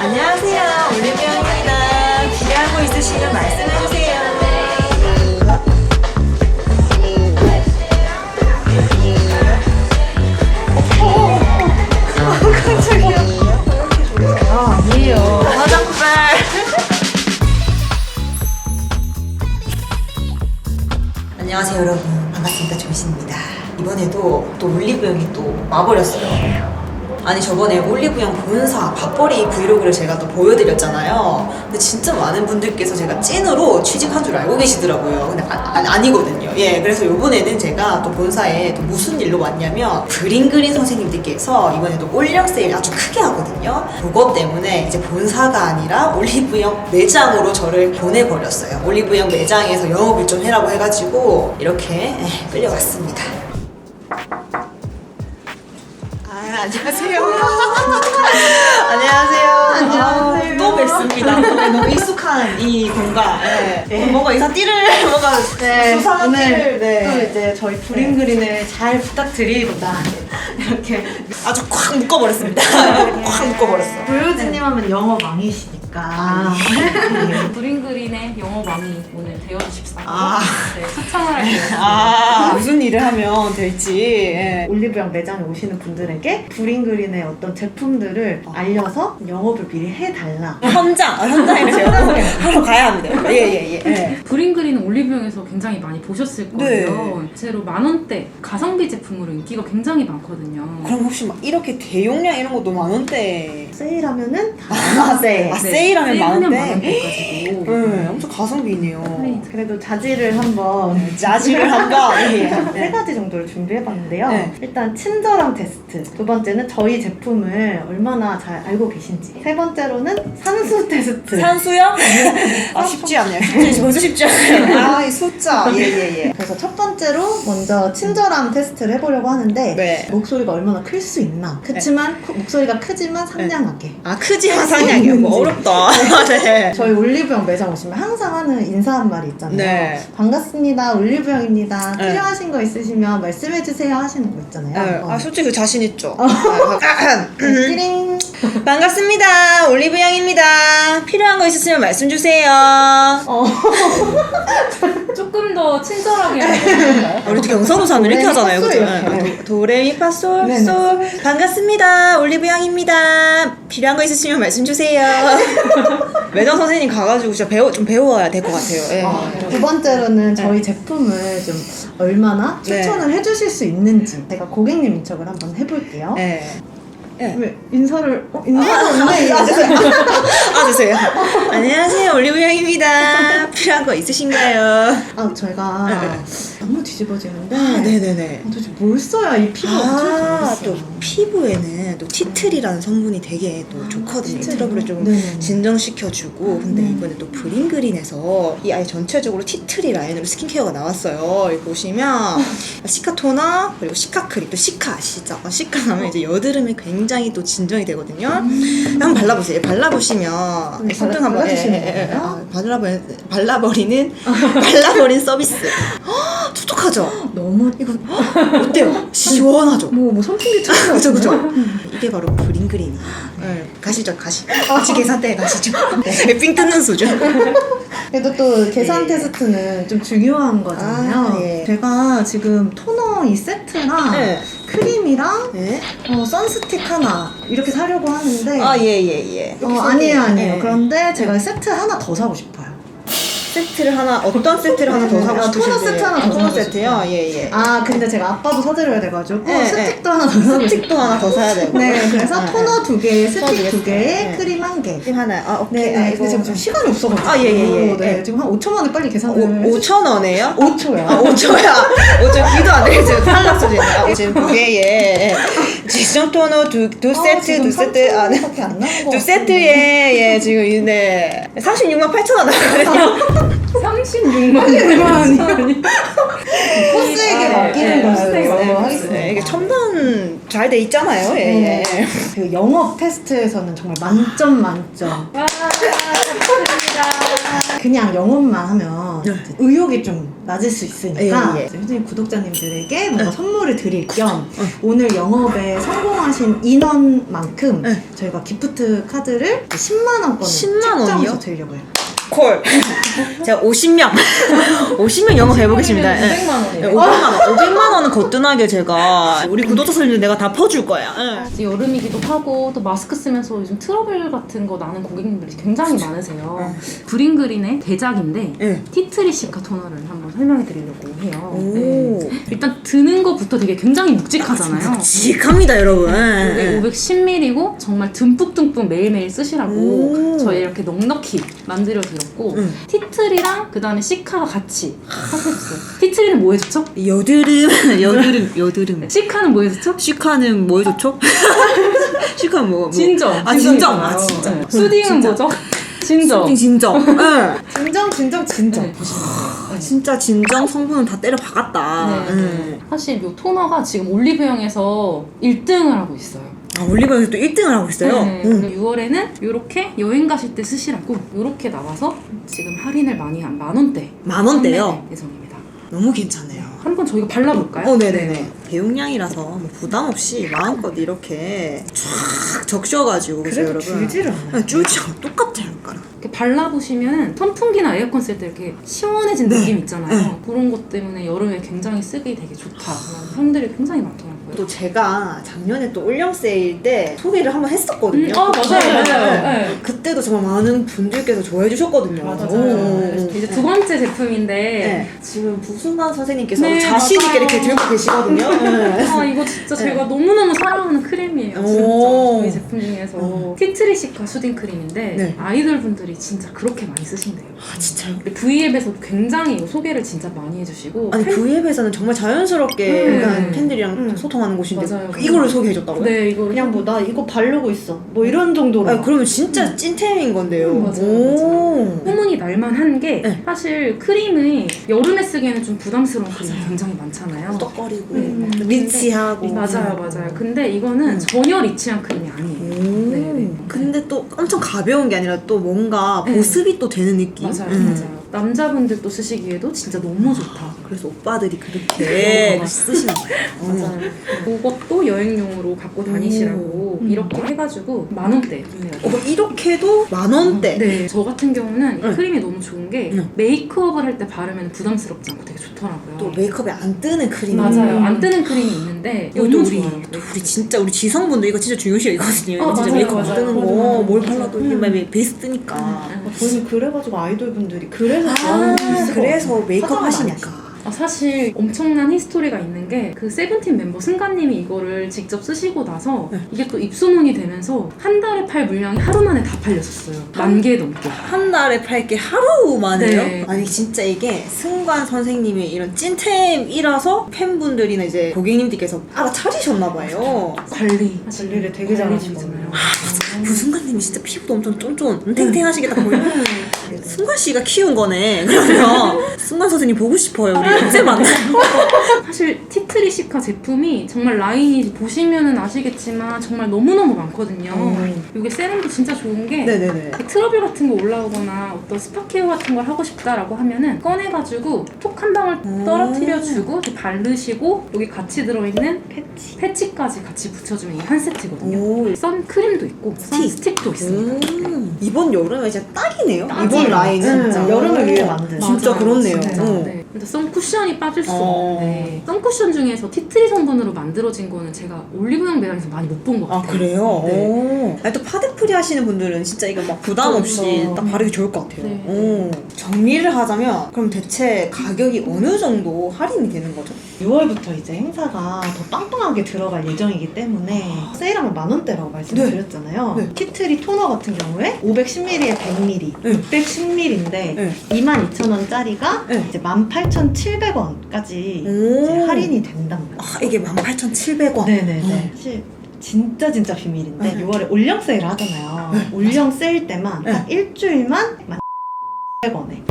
안녕하세요. 올리브영입니다. 기대하고 있으시면 말씀해주세요. 안녕하세요 여러분 반갑습니다 조이신입니다 이번에도 또 올리브영이 또 와버렸어요 아니 저번에 올리브영 본사 밥벌이 브이로그를 제가 또 보여드렸잖아요. 근데 진짜 많은 분들께서 제가 찐으로 취직한 줄 알고 계시더라고요. 근데 아, 니거든요 예 그래서 이번에는 제가 또 본사에 또 무슨 일로 왔냐면 그린그린 선생님들께서 이번에 또 올영 세일 아주 크게 하거든요. 그것 때문에 이제 본사가 아니라 올리브영 매장으로 저를 보내버렸어요. 올리브영 매장에서 영업을 좀 해라고 해가지고 이렇게 예, 끌려왔습니다 안녕하세요. 안녕하세요. 안녕하세요. 또 뵙습니다. 네, 너무 익숙한 이 공간. 네. 뭔가 이상 띠를, 뭔가 네, 수상한 오늘 띠를, 네. 또 이제 저희 브링그린을 잘 부탁드리고자 이렇게 아주 콱 묶어버렸습니다. 콱 묶어버렸어. 조효진님 하면 영어 왕이시니 까 브링그린의 영어왕이 오늘 되어주십사. 아. 네, 초청을 할게요. 아, 무슨 일을 하면 될지. 예. 올리브영 매장에 오시는 분들에게 브링그린의 어떤 제품들을 알려서 영업을 미리 해달라 현장, 아, 현장에 제가 하러 가야 합니다. 예, 예, 예. 예. 브링그린은 올리브영에서 굉장히 많이 보셨을 네. 거예요. 실제로 만 원대 가성비 제품으로 인기가 굉장히 많거든요. 그럼 혹시 막 이렇게 대용량 이런 것도 만 원대. 세일하면은 다 세일 아, 세일하면 만 원대? 만 원대까지도. 네, 엄청 가성비 있네요. 그래도 자질을 한번 짜지를 한번. 예. 세 가지 정도를 준비해봤는데요. 네. 일단 친절함 테스트. 두 번째는 저희 제품을 얼마나 잘 알고 계신지. 세 번째로는 산수 테스트. 산수요? 아 쉽지 않네요. 쉽지 벌써 쉽지 않아요. 아 이 숫자. 예 예 예. 그래서 첫 번째로 먼저 친절함 테스트를 해보려고 하는데 네. 목소리가 얼마나 클 수 있나. 그렇지만 코- 목소리가 크지만 상냥하게. 아 크지만 상냥이요. 뭐 어렵다. 네. 저희 올리브영 매장 오시면 항상 하는 인사 한 말이 있잖아요. 네. 반갑습니다. 올리브영입니다. 네. 필요하신 거 있으시면 말씀해 주세요 하시는 거 있잖아요. 어. 아 솔직히 그 자신 있죠. 네, 띠링. 반갑습니다. 올리브영입니다. 필요한 거 있으시면 말씀 주세요. 어. 조금 더 친절하게 해볼까요? 우리 도 경선호사는 이렇게 하잖아요. 파솔 그죠? 이렇게. 네. 도- 도레미파솔 네네. 솔 반갑습니다. 올리브영입니다. 필요한 거 있으시면 말씀 주세요. 매장 선생님 가가지고 진짜 배워 좀 배워야 될 것 같아요. 예. 어, 두 번째로는 저희 제품을 좀 얼마나 네. 추천을 해주실 수 있는지 제가 고객님 인척을 한번 해볼게요. 예. 예. 왜 인사를 어, 인사가 없네. 아, 죄송해요. 아, 죄송해요. 안녕하세요. 올리브영입니다. 필요한 거 있으신가요? 아 저희가 네. 너무 뒤집어지는데 아, 네네네. 도대체 뭘 써야 이 피부가 아, 또. 피부에는 또 티틀이라는 성분이 되게 또 좋거든요. 티틀이요? 트러블을 좀 네네네. 진정시켜주고. 근데 네. 이번에 또 브링그린에서 이 아예 전체적으로 티트리 라인으로 스킨케어가 나왔어요. 여기 보시면 시카 토너, 그리고 시카 크림, 또 시카 아시죠? 어, 시카 하면 이제 여드름이 굉장히 또 진정이 되거든요. 한번 발라보세요. 발라보시면 음, 손등 한번 발라주시는 예, 예, 예. 아, 발라버린, 발라버리는 발라버린 서비스. 헉, 촉촉하죠? 너무 이거 어때요? 시원하죠? 뭐, 뭐 선풍기 그죠 그죠 이게 바로 브링그린이 네, 가시죠 가시 같이 계산대에 가시죠 네, 삥 뜯는 수준 그래도 또 계산 예. 테스트는 좀 중요한 거잖아요. 아, 예. 제가 지금 토너 이 세트랑 네. 크림이랑 네. 어, 선스틱 하나 이렇게 사려고 하는데 아 예 예 예 어, 아니에요 아니에요. 네. 그런데 제가 세트 하나 더 사고 싶어요. 세트를 하나 어떤 세트를 하나 더 사고 아, 싶으신데 토너 세트 하나 더 토너 사고 세트요. 예예 아 근데 제가 아빠도 사드려야 돼가지고 네, 스틱도 하나 더 사고 싶어요. 스틱도 하나 더 사야 되고 네 그래서 네, 토너 두두 스틱 개, 두 개에 네. 크림 한 개. 크림 하나 아 오케이 네, 아, 네. 근데 지금 좀 시간이 없어가지고. 아, 예, 예, 예. 네, 예. 지금 한 5천 원에 빨리 계산을. 오, 5천 원이에요? 5초요. 아, 5초야. 5초 귀도 안 들리죠? 탈락 소리. 아, 지금 두 개에 지정 토너 두, 두 세트, 두 세트. 아, 네. 밖에 안 나온 거 두 세트에 예 지금 이- 네 36만 8천 원 나가거든요. 36만 원이 아니 코스에게 네, 맡기는 네, 것으로 네, 네, 하겠습니다. 네, 이게 첨단 잘 돼 있잖아요. 예. 네. 그 영업 테스트에서는 정말 만점 만점. 와 감사합니다. 그냥 영업만 하면 네. 의욕이 좀 낮을 수 있으니까 예, 예. 이제 휴대님 구독자님들에게 뭔가 선물을 드릴 겸 오늘 영업에 성공하신 인원만큼 네. 저희가 기프트 카드를 10만 원권을 10만 원이요? 책정해서 드리려고 해요. 콜. 제가 50명. 50명 영업 해보겠습니다. 예. 500만 원이에요. 500만 원. 500만 원은 거뜬하게 제가 우리 구독자 선생님 내가 다 퍼줄 거야. 예. 이제 여름이기도 하고 또 마스크 쓰면서 요즘 트러블 같은 거 나는 고객님들이 굉장히 많으세요. 브링그린의 대작인데 예. 티트리 시카 토너를 한번 설명해 드리려고 해요. 오. 네. 일단 드는 것부터 되게 굉장히 묵직하잖아요. 직합니다, 여러분. 예. 이게 510ml고 정말 듬뿍듬뿍 매일매일 쓰시라고 오. 저희 이렇게 넉넉히 만들어 드렸고 응. 티트리랑 그 다음에 시카가 같이 하셨어요. 티트리는 뭐에 좋죠? 여드름, 여드름, 여드름. 시카는 뭐에 좋죠? 시카는 뭐에 좋죠? 시카는 뭐? 뭐. 진정. 아, 진정. 아. 진정. 네. 수딩은 진짜. 뭐죠? 진정. 진정. 예. 진정 진정 진정. 네, 아, 진짜 진정 성분은 다 때려 박았다. 네, 네. 사실 이 토너가 지금 올리브영에서 1등을 하고 있어요. 아, 올리브영에서 또 1등을 하고 있어요. 네, 응. 그리고 6월에는 이렇게 여행 가실 때 쓰시라고 이렇게 나와서 지금 할인을 많이 한 만 원대 만 원대요? 판매 예정입니다. 너무 괜찮네요. 한번 저희가 발라볼까요? 어, 네네네. 대용량이라서 뭐 부담 없이 마음껏 이렇게 쫙 적셔가지고 그래서 그래도 여러분. 줄지를 않아요. 줄지 않아. 똑같아요, 약간. 이렇게 발라보시면 선풍기나 에어컨 쓸 때 이렇게 시원해진 네. 느낌 있잖아요. 그런 것 때문에 여름에 굉장히 쓰기 되게 좋다. 그런 사람들이 굉장히 많더라고요. 또 제가 작년에 또 올영 세일 때 소개를 한번 했었거든요. 음, 아, 맞아요, 맞아요. 네. 그때도 정말 많은 분들께서 좋아해 주셨거든요. 맞아요. 오, 오, 오. 이제 두 번째 제품인데 네. 지금 부순간 선생님께서 네, 자신 있게 맞아요. 이렇게 들고 계시거든요. 네. 아 이거 진짜 네. 제가 너무너무 사랑하는 크림이에요 진짜 오. 저희 제품 중에서 음. 티트리시카 수딩 크림인데 네. 아이돌 분들이 진짜 그렇게 많이 쓰신대요 아, 진짜요? V앱에서 굉장히 소개를 진짜 많이 해주시고 아니 팬- V앱에서는 정말 자연스럽게 음. 약간 팬들이랑 음. 소통 하는 곳인데 맞아요. 이거를 소개해줬다고요? 네 이거 그냥 뭐 나 이거 바르고 있어. 뭐 이런 정도로. 아, 그러면 진짜 찐템인 건데요. 음, 맞아요, 오. 소문이 날만한 게 네. 사실 크림이 여름에 쓰기에는 좀 부담스러운 크림이 굉장히 많잖아요 떡거리고 음. 리치하고 맞아요 맞아요 근데 이거는 음. 전혀 리치한 크림이 아니에요 오. 네, 네. 근데 또 엄청 가벼운 게 아니라 또 뭔가 네. 보습이 또 되는 느낌. 맞아요 음. 맞아요 남자분들도 쓰시기에도 진짜 너무 좋다 그래서 오빠들이 그렇게 어. 쓰시는 거예요. 어. 맞아요. 그것도 여행용으로 갖고 다니시라고 음. 이렇게 해가지고 만 원대 어, 그럼 이렇게도 만 원대. 네, 저 같은 경우는 이 네. 크림이 너무 좋은 게 네. 메이크업을 할 때 바르면 부담스럽지 않고 되게 좋더라고요. 또 메이크업에 안 뜨는 크림. 맞아요. 음. 안 뜨는 크림이 있는데 이것도 너무 우리 좋아요. 또 우리 진짜 우리 지성분들 이거 진짜 중요시 여기거든요. 어, 진짜 맞아요, 메이크업 안 맞아요. 뜨는 맞아요, 거 맞아요. 뭘 발라도 이게 음. 뜨니까. 음. 저는 그래가지고 아이돌 분들이 그래 서 아, 그래서 메이크업 하시니까. 아, 사실 엄청난 히스토리가 있는 게 그 세븐틴 멤버 승가님이 이거를 직접 쓰시고 나서 네. 이게 또 입소문이 되면서 한 달에 팔 물량이 하루 만에 다 팔렸었어요. 만 개 넘게. 한 달에 팔게 하루 만에요? 네. 아니 진짜 이게 승관 선생님의 이런 찐템이라서 팬분들이나 이제 고객님들께서 알아차리셨나 봐요. 관리. 관리를 되게 잘하시는 잖아요 그 승관님이 진짜 피부도 엄청 쫀쫀 탱탱하시겠다 보이면 승관 씨가 키운 거네. 그러면 승관 선생님 보고 싶어요. 우리 언제 만나요? 사실 티트리시카 제품이 정말 라인이 보시면은 아시겠지만 정말 너무너무 많거든요. 음. 이게 세럼도 진짜 좋은 게 네네네. 트러블 같은 거 올라오거나 어떤 스파 케어 같은 걸 하고 싶다라고 하면은 꺼내가지고 톡한 방울 음. 떨어뜨려주고 이렇게 바르시고 여기 같이 들어있는 패치. 패치까지 같이 붙여주면 이한 세트거든요. 오. 선크림도 있고 선스틱도 있습니다. 음, 이번 여름에 진짜 딱이네요. 딱이에요. 이번 라인 음, 진짜. 여름을 위해 만든. 진짜 맞아요. 그렇네요. 진짜. 어. 네. 근데 선쿠션이 빠질 수 어. 없는데 선쿠션 중에서 티트리 성분으로 만들어진 거는 제가 올리브영 매장에서 많이 못 본 것 아 같아요. 그래요? 네. 오. 아니, 또 파데프리 하시는 분들은 진짜 이거 막 부담 없이 그렇죠. 딱 바르기 좋을 것 같아요. 네. 오. 정리를 하자면 그럼 대체 가격이 어느 정도 할인이 되는 거죠? 6월부터 이제 행사가 더 빵빵하게 들어갈 예정이기 때문에 세일하면 만 원대라고 말씀드렸잖아요. 네. 티트리 토너 같은 경우에 510ml에 100ml, 네. 610ml인데 네. 22,000원짜리가 네. 이제 18,700원까지 오. 이제 할인이 된답니다. 아 이게 18,700원. 네네네. 어. 사실 진짜 진짜 비밀인데 네. 6월에 올영 세일 하잖아요. 네, 올영 세일 때만 네. 딱 일주일만 1,100원에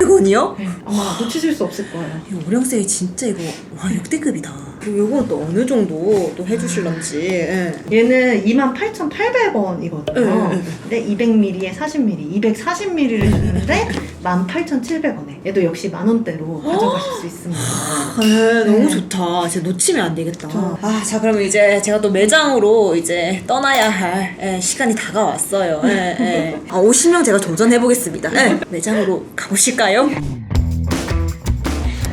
200원이요? 아마 놓치실 수 없을 거예요. 이거 오령세일 진짜 이거 와 역대급이다. 그리고 요거는 또 어느 정도 또 해주실런지. 예. 얘는 28,800원이거든요. 응, 응, 근데 200ml에 40ml, 240ml를 주는데 18,700원에. 얘도 역시 만 원대로 가져가실 수 있습니다. 네, 너무 네. 좋다. 진짜 놓치면 안 되겠다. 그쵸. 아, 자, 그러면 이제 제가 또 매장으로 이제 떠나야 할 예, 시간이 다가왔어요. 예, 예. 아, 50명 제가 도전해보겠습니다. 예. 매장으로 가보실까요?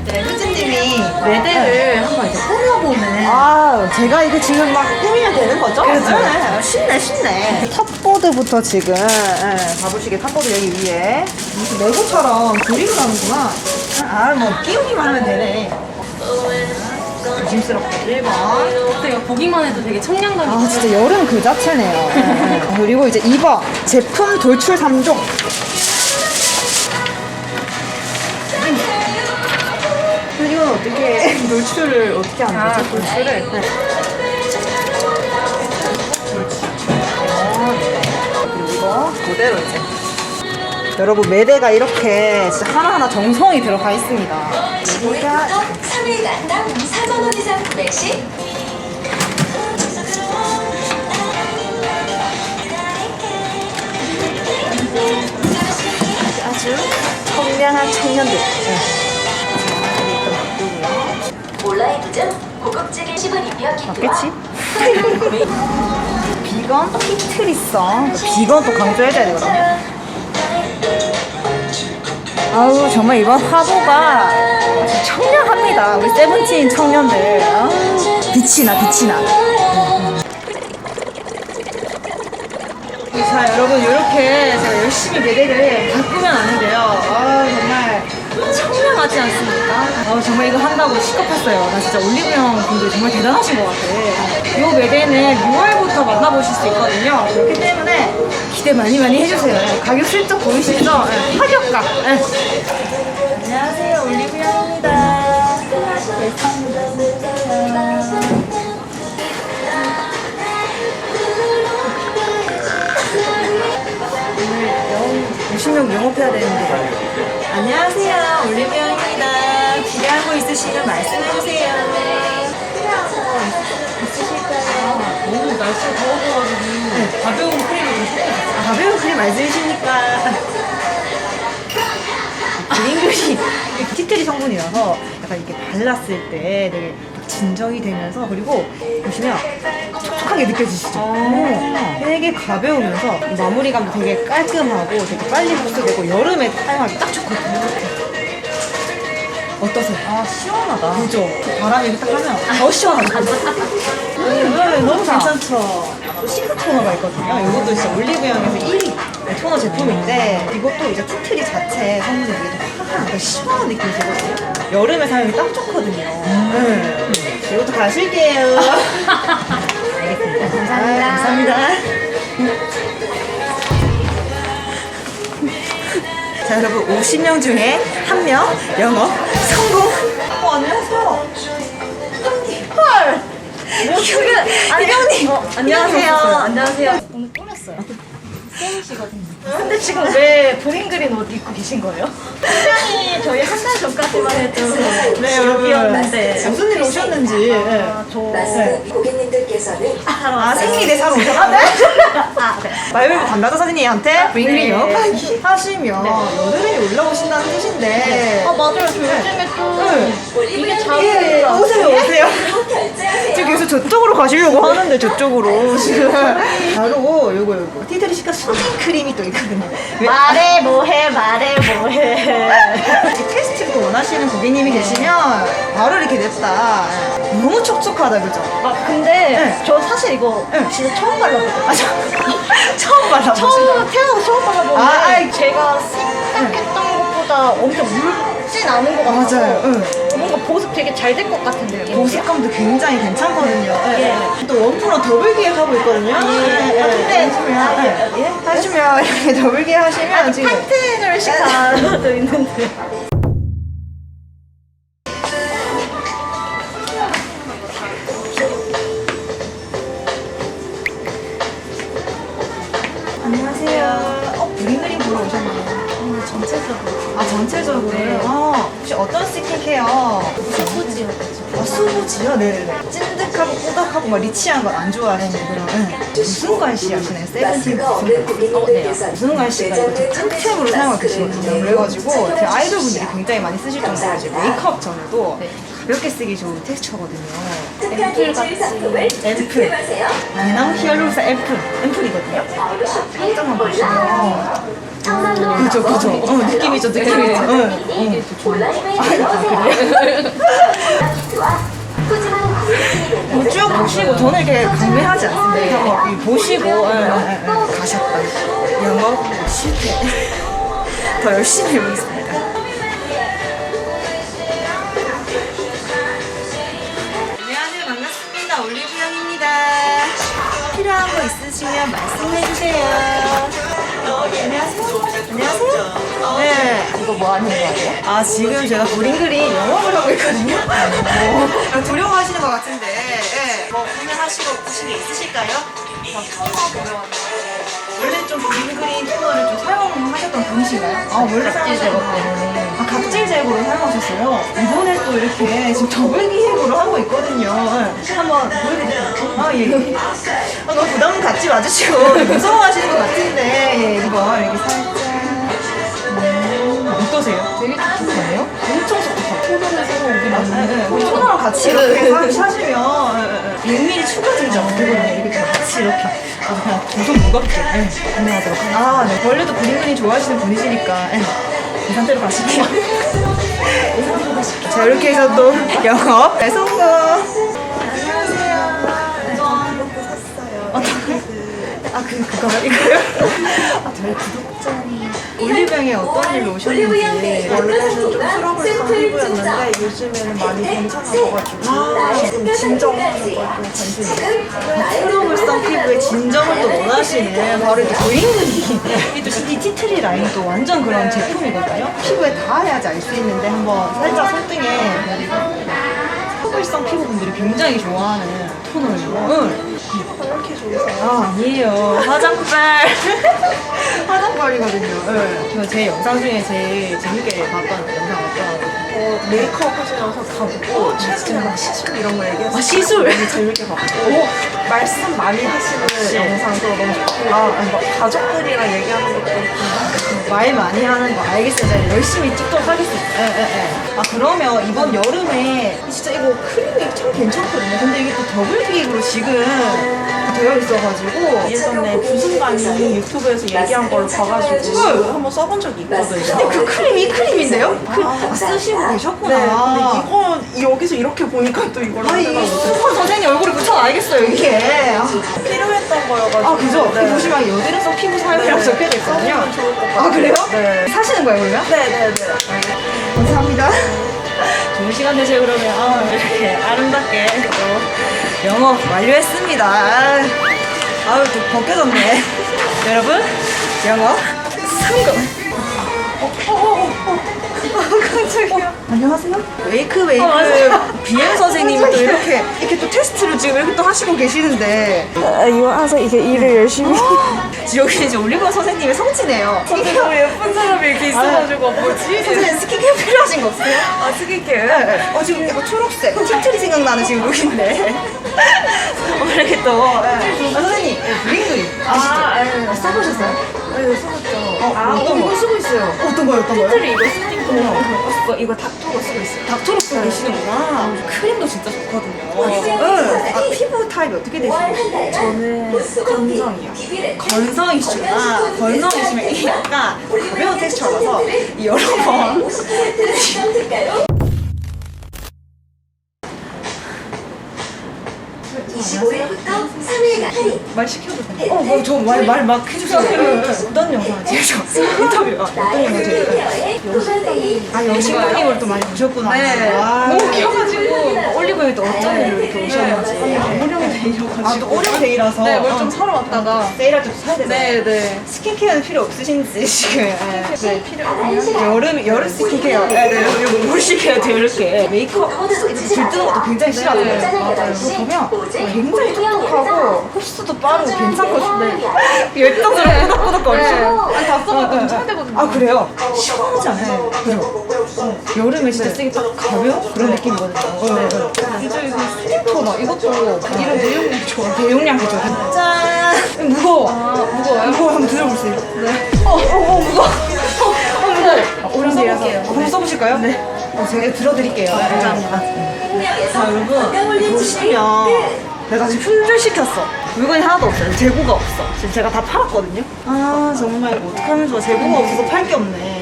네, 효진님이 매대를 한번 이제 꾸며보는 아, 제가 이거 지금 막 꾸미면 되는 거죠? 그렇죠. 네, 쉽네, 쉽네. 탑보드부터 지금, 예, 봐보시게 탑보드 여기 위에. 무슨 레고처럼 그림을 하는구나. 아, 뭐, 끼우기만 하면 되네. 조심스럽게 1번. 되게 보기만 해도 되게 청량감이 아 진짜 여름 그 자체네요. 네. 그리고 이제 2번 제품 돌출 3종. 이건 어떻게 돌출을 어떻게 하는 거죠? 아, 돌출을? 네. 그리고 이거 그대로 이제. 여러분 매대가 이렇게 진짜 하나하나 정성이 들어가 있습니다. 우리가 3일 간당 4만 원 이상 구매 시 아주 청량한 청년들. 네. 온라인이죠? 고급지게 10은 입력이고요. 맞겠지? 비건 피트리성 비건 또 강조해줘야 되거든요 아우 정말 이번 화보가 아주 청량합니다 우리 세븐틴 청년들 아우, 빛이 나 빛이 나 자 여러분 이렇게 제가 열심히 매대를 바꾸면 아는데요 아 정말 청량하지 않습니까? 아 정말 이거 한다고 시겁했어요. 나 진짜 올리브영 분들 정말 대단하신 것 같아. 이 매대는 6월부터 만나보실 수 있거든요. 그렇기 때문에 기대 많이 많이 해주세요. 네, 가격 슬쩍 보이시죠? 네, 파격가 네. 안녕하세요. 올리브영입니다. 오늘 50명 영업해야 되는데. 안녕하세요. 올리브영입니다 기대하고 있으시면 말씀해주세요 있으실까요? 너무 날씨가 더워져가지고 가벼운 크림을 좀 섞어줬어요. 아, 가벼운 크림 말씀이십니까? 그린글이 티트리 성분이라서 약간 이렇게 발랐을 때 되게 진정이 되면서 그리고 보시면 촉촉하게 느껴지시죠? 어, 되게 가벼우면서 마무리감도 되게 깔끔하고 되게 빨리 흡수되고 여름에 사용하기 딱 좋거든요. 어떠세요? 아 시원하다. 그죠? 바람이 딱 하면 더 시원하죠. 네, 너무 괜찮죠. 또 싱크 토너가 있거든요. 이것도 진짜 올리브영에서 1위 토너 제품인데 이것도 이제 티트리 자체 성분이 되게 그 시원한 느낌이 들거든요. 여름에 사용이 딱 좋거든요. 네. 이것도 가실게요. 알겠습니다. 감사합니다. 감사합니다. 자 여러분 50명 중에 한 명 영업 성공. 어 안녕하세요. 헐. 이경은 안경님. 안녕하세요. 안녕하세요. 오늘 꾸몄어요. 쌤이시거든요. 근데 지금 왜 브링그린 옷 입고 계신 거예요? 분명히 저희 한 달 전까지만 해도 네 여러분 여기였는데 무슨 일 오셨는지. 네. 저 말씀 고객님들께서는 아 생리대 사러 오셨는데? 아, 네. 말벌 담당자 사진이한테 브링링 네. 영업하기 하시면 여드름이 올라오신다는 뜻인데. 아 맞아요. 저 요즘에 또 네. 이게 잘 예. 오세요 오세요. 지금 계속 저쪽으로 가시려고 하는데 저쪽으로 지금 바로 요거 요거 티트리 시카 수딩 크림이 또 있거든요. 왜- 말해 뭐해 말해 뭐해. 이 테스트도 원하시는 고객님이 계시면 바로 이렇게 냈다. 너무 촉촉하다 그죠? 아 근데 네. 저 사실 이거 네. 진짜 처음 발라보거든요. 아, 저, 처음 발라보시다. 처음 태어나서 처음 발라보는데 아, 아이. 제가 생각했던 것보다 엄청 묽진 않은 것 같아서 맞아요. 응. 뭔가 보습 되게 잘 될 것 같은데요. 보습감도 굉장히 괜찮거든요. 예. 또 원프로 더블 기획하고 있거든요. 예. 아, 근데 하시면, 예. 예. 하시면 이렇게 더블 기획하시면 지금 파트너를 시켜도 있는데. 안녕하세요. 어, 그림 보러 오셨나요? 전체적으로 아 전체적으로 네. 아, 혹시 어떤 스킨케어? 수부지여가지고 아, 수부지요? 네네네. 찐득하고 꾸덕하고 막 리치한 건안 좋아하시는 그런. 응. 무슨 관시 하시나요? 세븐틴 무슨 어, 네. 무슨 관시가 이렇게 찐템으로 사용하고 계시거든요. 그래가지고 제 아이돌 분들이 굉장히 많이 쓰실 정도로 이제 메이크업 전에도 가볍게 쓰기 좋은 텍스처거든요. 특별 기술 상품을 앰플. 득템하세요. 대남 히알루로사 앰플. 앰플이거든요. 살짝만 보시면. 그죠, 그죠. 어, 느낌이죠, 느낌이죠. 응, 응. 뭐쭉 보시고 저는 이렇게 강매하지 않습니다. 한번 이 보시고 예, 예, 예, 가셨다. 영업 실패. 더 열심히 해보겠습니다. 안녕하세요. 반갑습니다. 올리브영입니다. 필요한 거 있으시면 말씀해 주세요. 안녕하세요. 안녕하세요. 네. 이거 뭐 하는 거예요? 아 지금 제가 그린그린 영업을 하고 있거든요. 어, 두려워하시는 것 같은데 예. 뭐 구매하시고 보신 게 있으실까요? 저 토너 보러 왔는데 원래 좀 그린그린 토너를 좀 사용하셨던 분이신가요? 아 원래 각질 제거 때문에 아 각질 제거로 사용하셨어요? 이번에 또 이렇게 지금 더블 기획으로 하고 있거든요. 예. 한번 보여드릴게요. 아 예. 아, 너무 부담 갖지 마주시고 무서워하시는 것 같은데 예, 이거 이렇게 살짝 음, 어떠세요? 되게 독특하네요? 엄청 속 독하고 토너에서 오긴 네, 토너랑 같이 이렇게 사- 사시면 1mm 추가되죠. 그거는 이렇게 좀 같이 이렇게 아주 그냥 도좀 무겁게 네, 구매하도록 하겠습니다. 아, 네. 원래도 그린그린 좋아하시는 분이시니까 네. 이 상태로 가실게요. 이 상태로 가실게요. 자, 이렇게 해서 또 영업 네, 성공. 아, 그, 그거요? 이거요? 아, 저희 구독자님. 올리브영에 어떤 일로 오셨는지. 원래는 좀 트러블성 피부였는데 요즘에는 많이 괜찮아져가지고 좀 진정하는 걸좀 관심이 있어요. 트러블성 피부에 진정을 또 원하시는 바로 이렇게 그린그린 이또 이 티트리 라인도 완전 그런 제품이거든요 피부에 닿아야지 알 수 있는데 한번 살짝 손등에 트러블성 피부분들이 굉장히 좋아하는 토 너예요 왜 이렇게 좋으세요? 아 아니에요. 화장빨. 화장빨이거든요. 네. 저제 영상 중에 제일 재밌게 봤던 영상 어떤? 어, 메이크업 하시면서 다 보고 진짜 막 시술 이런 거 얘기하시는 아, 시술? 재밌게 봤고 말씀 많이 하시는 영상도 너무 좋고 아, 막 가족들이랑 얘기하는 것도 있고 말 많이 하는 거 알겠어요. 제가 열심히 찍도록 하겠습니다. 예, 예, 예. 아, 그러면 이번 여름에 진짜 이거 크림이 참 괜찮거든요. 근데 이게 또 더블 기획으로 지금 되어 있어가지고. 예전에 부순간이 유튜브에서 얘기한 걸 봐가지고 응. 한번 써본 적이 있거든요 근데 그 크림이 이 크림인데요? 그, 아, 쓰시고 계셨구나. 네, 근데 이거 여기서 이렇게 보니까 또 이걸 아니, 수퍼 선생님 얼굴에 붙여놔야겠어요, 이게. 아, 필요했던 거여가지고 아, 그죠? 네. 그 보시면 여드름성 피부 사용이라고 네. 적혀져 있거든요. 써보면 좋을 것 같아요. 아, 그래요? 네. 사시는 거예요, 그러면? 네네네 감사합니다. 좋은 시간 되세요 그러면 아, 이렇게 아름답게 또 영업 완료했습니다. 아, 아유 또 벗겨졌네. 여러분 영업 성공. 어, 어, 어, 어, 어, 깜짝이야. 안녕하세요. 웨이크 웨이크 비행 선생님이 또 이렇게 이렇게 또 테스트를 지금 이렇게 또 하시고 계시는데 이거 항상 이게 일을 열심히 여기 이제 올리버 선생님의 성지네요. 너무 예쁜 사람이 이렇게 있어가지고 뭐지? 선생님 스킨케어 필요하신 거 없어요? 아 스킨케어 어 지금 약간 초록색 티트리 생각나는 지금 룩인데 어, 또 예. 아, 선생님 예, 브링그린 아시죠? 아, 예. 써보셨어요? 네 써봤죠 어, 아 어떤 어, 거? 이거 쓰고 있어요 어떤 거요? 어떤 거요? 이거 스킨토 이거 이거 닥터로 쓰고 있어요 닥터로 쓰고 계시는구나 크림도 진짜 좋거든요 응. 아 피부 타입이 어떻게 되시나요? 저는 건성이요 건성이시구나 건성이시면 이게 약간 가벼운 텍스처라서 이 여러 번 말 시켜도 돼요? 어, 뭐, 저말 말막 해주세요. 어떤 영상 찍으셔? 인터뷰. 어, 어떤 영상 찍으세요? 아, 여신님을 또 많이 보셨구나. 네. 아, 너무 귀여가지고 올리브영에 또 어쩐 일로 이렇게 오셨는지. 오령 데이여가지고 아, 또 오령 데이라서. 네, 뭘좀 어. 사러 왔다가 세일할 때도 사야 되잖아요. 네네 스킨케어는 필요 없으신지 지금. 네. 네 필요 여름 여름 스킨케어. 네, 네. 이거 뭘 시켜야 돼 이렇게. 메이크업 들뜨는 것도 굉장히 싫어하잖아요. 네, 맞아요. 보면 굉장히 톡톡하고 흡수도 빠르고 괜찮거든요. 열정으로 꾸덕꾸덕 거리시고. 아니 다 써봤어요 아 그래요? 시원하지 않아요? 그죠? 여름에 진짜 쓰기 딱 가벼운 그런 느낌이거든요. 네. 이제 이거 스티커다. 이것도 이런 내용량 좋아. 대용량이죠. 짠! 무거워. 무거워요? 무거워. 한번 들어보세요. 네. 어, 어, 어, 무거워. 어, 어, 무거워. 오른손이라서. 한번 써보실까요? 네. 어, 제가 들어드릴게요. 감사합니다. 자, 여러분. 보시면 내가 지금 품절시켰어. 물건이 하나도 없어요. 재고가 없어. 지금 제가 다 팔았거든요. 아, 정말 이거 어떡하면 좋아. 재고가 없어서 팔 게 없네.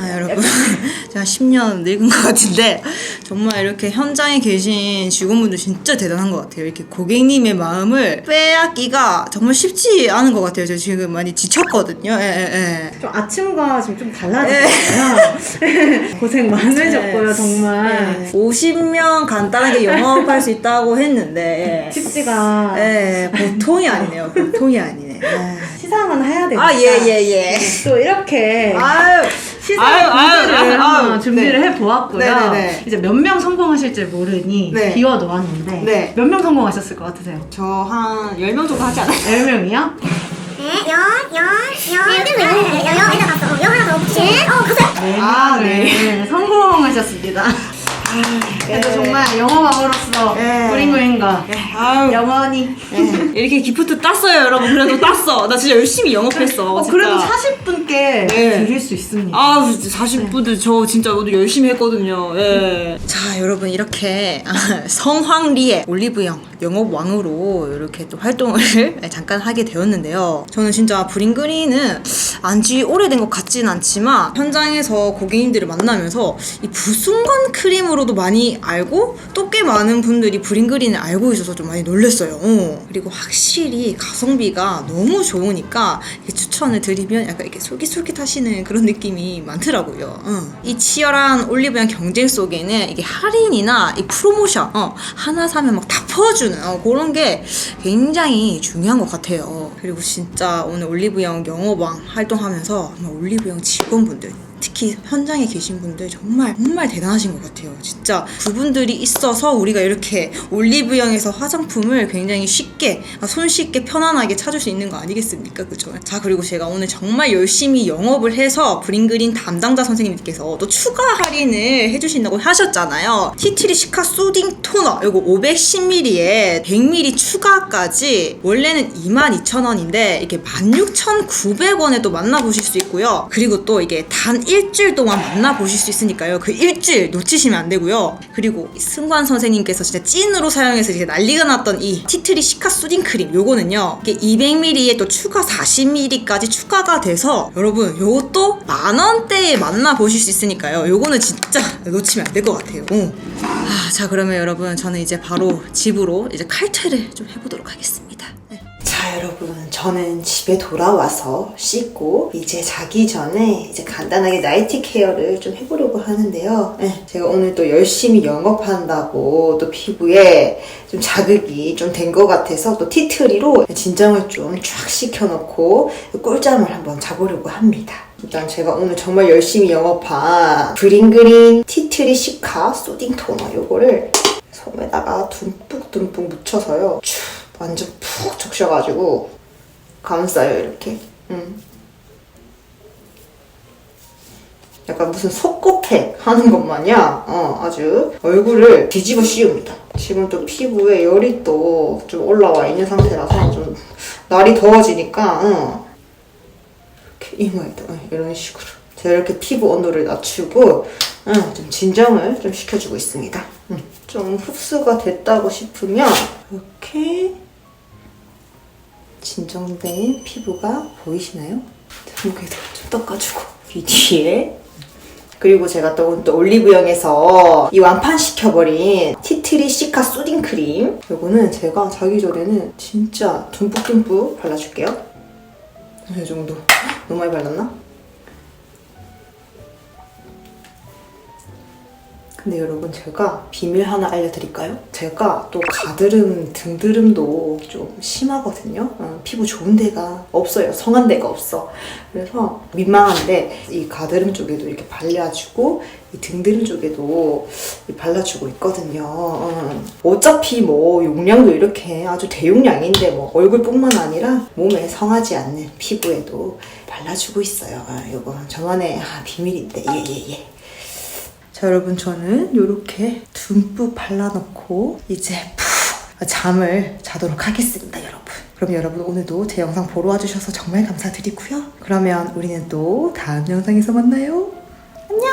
아, 여러분. 제가 10년 늙은 것 같은데, 정말 이렇게 현장에 계신 직원분들 진짜 대단한 것 같아요. 이렇게 고객님의 마음을 빼앗기가 정말 쉽지 않은 것 같아요. 저 지금 많이 지쳤거든요. 예, 예, 예. 좀 아침과 지금 좀 달라졌어요. 고생 많으셨고요, 정말. 50명 간단하게 영업할 수 있다고 했는데, 쉽지가 예, 보통이 아니네요. 보통이 아니네. 예. 시상은 해야 되니까. 아, 예, 예, 예. 또 이렇게 아유, 시상 아유, 아유, 문제를 아유, 한번 아유, 준비를 네. 해보았고요. 네네네. 이제 몇 명 성공하실지 모르니 네. 비워 놓았는데 네. 몇 명 성공하셨을 것 같으세요? 저 한 10명 정도 하지 않아요? 10명이요? 영, 영, 영. 영, 영, 영, 일단 갔어. 영 하나 더 붙인. 어, 가세요. 네, 아, 네. 성공하셨습니다. 그래서 정말 영어마으로서 네. 브링고인과 아유, 영원히 이렇게 기프트 땄어요, 여러분. 그래도 땄어. 나 진짜 열심히 영업했어. 어, 진짜. 그래도 40분께 네. 드릴 수 있습니다. 아, 40분들 저 진짜 오늘 열심히 했거든요. 예. 자, 여러분 이렇게 성황리에 올리브영 영업 왕으로 이렇게 또 활동을 잠깐 하게 되었는데요. 저는 진짜 브링그린은 안지 오래된 것 같진 않지만 현장에서 고객님들을 만나면서 이 부순건 크림으로도 많이 알고 또 꽤 많은 분들이 브링그린을 알고 있어서 좀 많이 놀랐어요. 어. 그리고 확실히 가성비가 너무 좋으니까 추천을 드리면 약간 이렇게 솔깃솔깃 하시는 그런 느낌이 많더라고요. 어. 이 치열한 올리브영 경쟁 속에는 이게 할인이나 이 프로모션 어, 하나 사면 막 다 퍼주는 어, 그런 게 굉장히 중요한 것 같아요. 그리고 진짜 오늘 올리브영 영업왕 활동하면서 올리브영 직원분들 특히 현장에 계신 분들 정말 정말 대단하신 것 같아요. 진짜 그분들이 있어서 우리가 이렇게 올리브영에서 화장품을 굉장히 쉽게 아, 손쉽게 편안하게 찾을 수 있는 거 아니겠습니까? 그죠? 자 그리고 제가 오늘 정말 열심히 영업을 해서 브링그린 담당자 선생님께서 또 추가 할인을 해주신다고 하셨잖아요. 티트리 시카 소딩 토너 이거 510ml에 100ml 추가까지 원래는 22,000원인데 이게 16,900원에 또 만나보실 수 있고요. 그리고 또 이게 단 일주일 동안 만나보실 수 있으니까요. 그 일주일 놓치시면 안 되고요. 그리고 이 승관 선생님께서 진짜 찐으로 사용해서 이제 난리가 났던 이 티트리 시카 수딩 크림 요거는요. 이게 200ml에 또 추가 40ml까지 추가가 돼서 여러분 요것도 만 원대에 만나보실 수 있으니까요. 요거는 진짜 놓치면 안 될 것 같아요. 어. 아, 자 그러면 여러분 저는 이제 바로 집으로 이제 칼퇴를 좀 해보도록 하겠습니다. 네. 자 여러분 저는 집에 돌아와서 씻고 이제 자기 전에 이제 간단하게 나이트 케어를 좀 해보려고 하는데요. 네, 제가 오늘 또 열심히 영업한다고 또 피부에 좀 자극이 좀 된 것 같아서 또 티트리로 진정을 좀 쫙 시켜놓고 꿀잠을 한번 자보려고 합니다. 일단 제가 오늘 정말 열심히 영업한 브링그린 티트리 시카 소딩 토너 요거를 손에다가 듬뿍듬뿍 묻혀서요. 쭉 완전 푹 적셔가지고 감싸요 이렇게. 음. 약간 무슨 속고팩 하는 것 마냥 어, 아주 얼굴을 뒤집어 씌웁니다. 지금 또 피부에 열이 또 좀 올라와 있는 상태라서 좀 날이 더워지니까 어, 이렇게 이마에도 어, 이런 식으로 제가 이렇게 피부 온도를 낮추고 어, 좀 진정을 좀 시켜주고 있습니다. 음, 좀 흡수가 됐다고 싶으면 이렇게 진정된 피부가 보이시나요? 여기도 좀 닦아주고. 귀 뒤에. 그리고 제가 또, 또 올리브영에서 이 완판시켜버린 티트리 시카 수딩 크림. 이거는 제가 자기 전에는 진짜 듬뿍듬뿍 발라줄게요. 이 정도. 너무 많이 발랐나? 근데 여러분 제가 비밀 하나 알려드릴까요? 제가 또 가드름, 등드름도 좀 심하거든요. 어, 피부 좋은 데가 없어요. 성한 데가 없어. 그래서 민망한데 이 가드름 쪽에도 이렇게 발라주고 이 등드름 쪽에도 발라주고 있거든요. 어. 어차피 뭐 용량도 이렇게 아주 대용량인데 뭐 얼굴뿐만 아니라 몸에 성하지 않는 피부에도 발라주고 있어요. 아, 이거 저만의 아, 비밀인데 예예 예. 자 여러분 저는 이렇게 듬뿍 발라놓고 이제 푹 잠을 자도록 하겠습니다 여러분. 그럼 여러분 오늘도 제 영상 보러 와주셔서 정말 감사드리고요. 그러면 우리는 또 다음 영상에서 만나요. 안녕